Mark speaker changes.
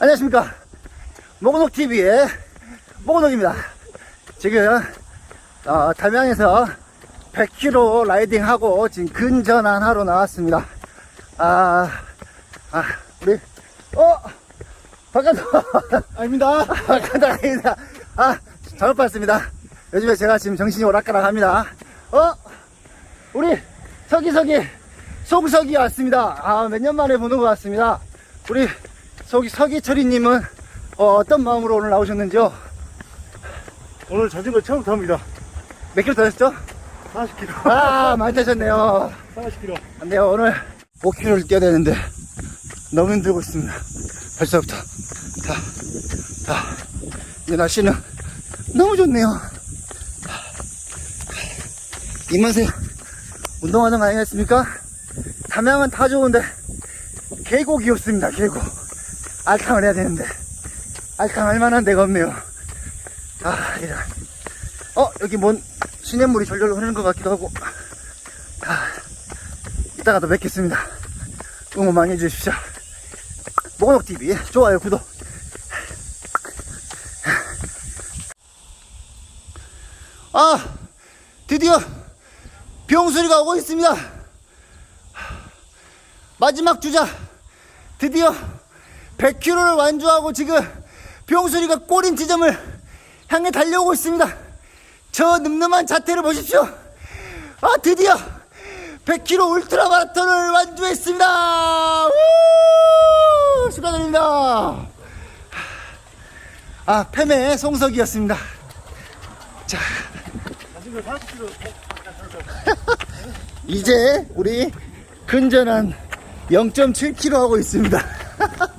Speaker 1: 안녕하십니까. 모건옥TV의 모건옥입니다. 지금, 어, 담양에서 100km 라이딩하고 지금 근전환 하러 나왔습니다. 아, 아, 우리, 어! 바깥도,
Speaker 2: 아닙니다.
Speaker 1: 바깥도 아닙니다. 아, 잘못 봤습니다. 요즘에 제가 지금 정신이 오락가락 합니다. 어? 우리, 서기서기, 송석이 왔습니다. 아, 몇 년 만에 보는 것 같습니다. 우리, 서기, 서기철이님은, 어, 떤 마음으로 오늘 나오셨는지요?
Speaker 2: 오늘 자전거 처음 탑니다.
Speaker 1: 몇 킬로 타셨죠?
Speaker 2: 40km.
Speaker 1: 아, 많이 타셨네요.
Speaker 2: 40km.
Speaker 1: 안 돼요. 오늘 5km를 뛰어야 되는데, 너무 힘들고 있습니다. 벌써부터. 자, 자, 이제 날씨는 너무 좋네요. 이만세 운동하는 거 아니겠습니까? 담양은 다 좋은데, 계곡이 없습니다, 계곡. 알탕을 해야 되는데, 알탕 할 만한 데가 없네요. 아, 이런. 어, 여기 뭔 시냇물이 절절로 흐르는 것 같기도 하고. 아, 이따가 또 뵙겠습니다. 응원 많이 해주십시오. 모건옥TV, 좋아요, 구독. 아, 드디어 병수리가 오고 있습니다. 마지막 주자, 드디어 100km를 완주하고 지금 병수리가 꼬린 지점을 향해 달려오고 있습니다. 저 늠름한 자태를 보십시오. 아, 드디어 100km 울트라 마라톤을 완주했습니다. 우! 축하드립니다. 아, 패배 송석이었습니다. 자,
Speaker 2: 자전거 40km.
Speaker 1: 이제 우리 근전한 0.7km 하고 있습니다.